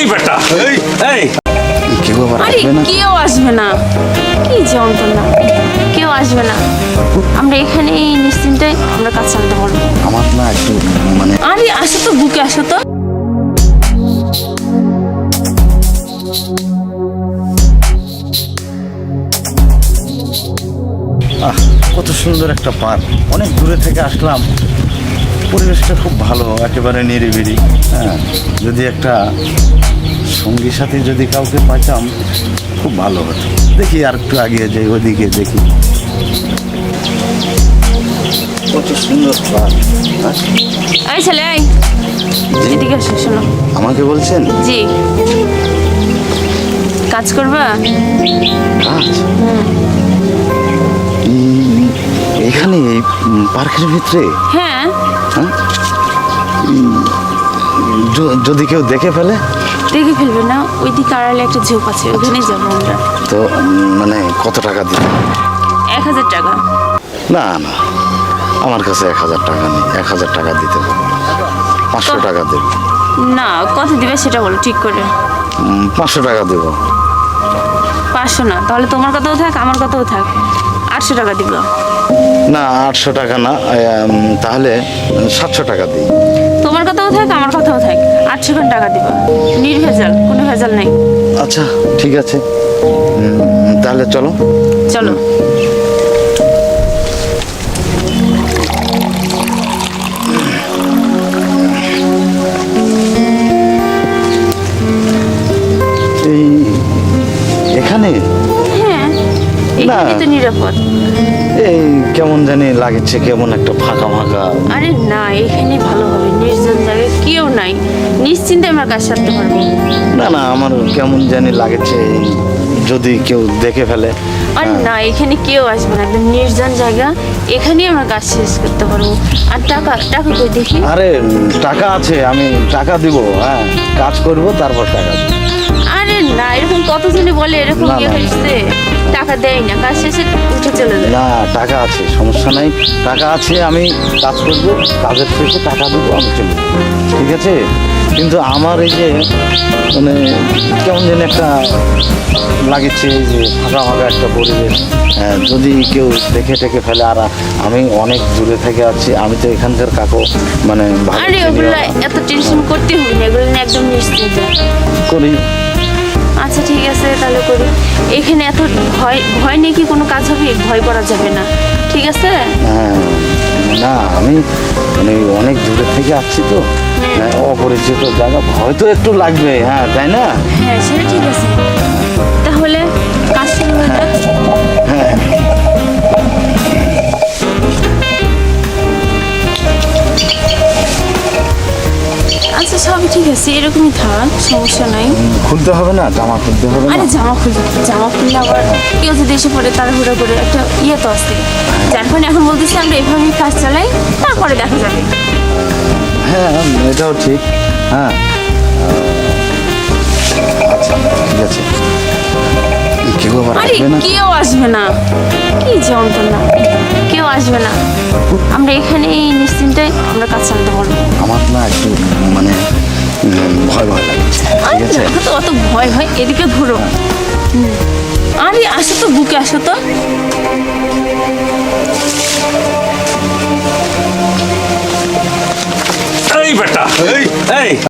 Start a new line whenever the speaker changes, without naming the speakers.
এই বেটা এই এই।
কেউ আবার
আরে
আসবে না?
কেউ আসবে না। কি যন্ত্রণা। কেউ আসবে না। আমরা এখানে এই নিশ্চিন্তে আমরা কাজ চালাতে পারব।
আমার না একটু মানে
আরে আসো তো বুকে আসো তো।
আহ কত সুন্দর একটা পার্ক। অনেক দূরে থেকে আসলাম। পরিবেশটা খুব ভালো একেবারে নিরিবিলি। হ্যাঁ যদি একটা সঙ্গী সাথী যদি কাউকে পাইতাম খুব ভালো হতো। দেখি আর একটু আগিয়ে যাই ওদিকে দেখি। কত সুন্দর হ্যাঁ?
এই ছেলে এদিকে আসো শোনো।
আমাকে বলছেন?
জি। কাজ করবা?
কাজ? এই- পার্কের ভিতরে?
হ্যাঁ।
যদি কেউ দেখে ফেলে?
দেখে ফেলবে না ওইদিকে আড়ালে একটা ঝোপ আছে ওখানেই যাব আমরা।
তো মানে কত টাকা দিবে?
এক হাজার টাকা।
না না আমার কাছে এক হাজার টাকা নেই এক হাজার টাকা দিতে হবে। পাঁচশো টাকা দেব।
না কত দিবে সেটা বলো ঠিক করে।
পাঁচশো টাকা দেব।
পাঁচশো না তাহলে তোমার কথাও থাক আমার কথাও থাক। আটশো টাকা দিব
না আটশো টাকা না তাহলে সাতশো টাকা দিই।
তোমার কথাও থাক আমার কথাও থাক। আটশো খান টাকা দিব। নির্ভেজাল কোনো ভেজাল নেই।
আচ্ছা ঠিক আছে। তাহলে চলো।
চলো। তো নিরাপদ।
এই কেমন জানি লাগছে কেমন একটা ফাঁকা ফাঁকা।
আরে না এখানে ভালো হবে নির্জন জায়গায় কেউ নাই। নিশ্চিন্তে আমরা কাজ সারতে পারব।
না না আমার কেমন জানি লাগছে যদি কেউ দেখে ফেলে।
আর না এখানে কেউ আসবে না একদম নির্জন জায়গা। এখানেই আমরা কাজ শেষ করতে পারব। আর টাকা টাকা কই দেখি?
আরে টাকা আছে আমি টাকা দিব হ্যাঁ। কাজ করব তারপর টাকা দিব।
না এরকম কতজনে বলে এরকম
না,
ইয়ে
না।
হয়েছে? টাকা দেয় না কাজ শেষে উঠে চলে যায়।
না টাকা আছে সমস্যা নাই। টাকা আছে আমি কাজ করব কাজের শেষে টাকা দেবো আমি চলে যাব। ঠিক আছে? কিন্তু আমার এই যে মানে কেমন যেন একটা লাগছে এই যে ফাঁকা ফাঁকা একটা পরিবেশ। হ্যাঁ, যদি কেউ দেখে টেকে ফেলে আর আমি অনেক দূরে থেকে আছি আমি তো এখানকার কাকু মানে ভালো
আরে
চিনি
ওগুলো
না।
এত টেনশন করতে হবে না এগুলো নিয়ে একদম নিশ্চিন্ত।
করি।
আচ্ছা ঠিক আছে তাহলে করি। এখানে এত ভয় ভয় নেই কি কোনো কাজ হবে? ভয় করা যাবে না। ঠিক আছে?
হ্যাঁ না আমি মানে অনেক দূরে থেকে আসছি তো। হ্যাঁ, অপরিচিত জায়গা ভয় তো একটু লাগবে হ্যাঁ তাই না?
হ্যাঁ সেটা ঠিক আছে। তাহলে কাজ শুরু হয়ে যাক।
হ্যাঁ।
আছে এরকমই থাক সমস্যা নাই।
খুলতে হবে না জামা খুলতে হবে না।
আরে জামা খুলতে জামা খুললে আবার কেউ যদি এসে পড়ে তাড়াহুড়ো করে একটা ইয়ে তো আছে। যার কারণে এখন বলতেছি আমরা এভাবেই কাজ চালাই তারপরে দেখা যাবে।
হ্যাঁ এটাও ঠিক। হ্যাঁ। আচ্ছা ঠিক আছে। কেউ আবার আসবে না
কেউ আসবে না। কি যন্ত্রণা কেউ আসবে না। আমরা এখানেই নিশ্চিন্তে আমরা কাজ চালাতে পারব।
আমার না একটু মানে ভয় ভয়
লাগে। তো অত ভয় হয় এদিকে ঘুরো। আরে, আসো তো, বুকে আসো তো।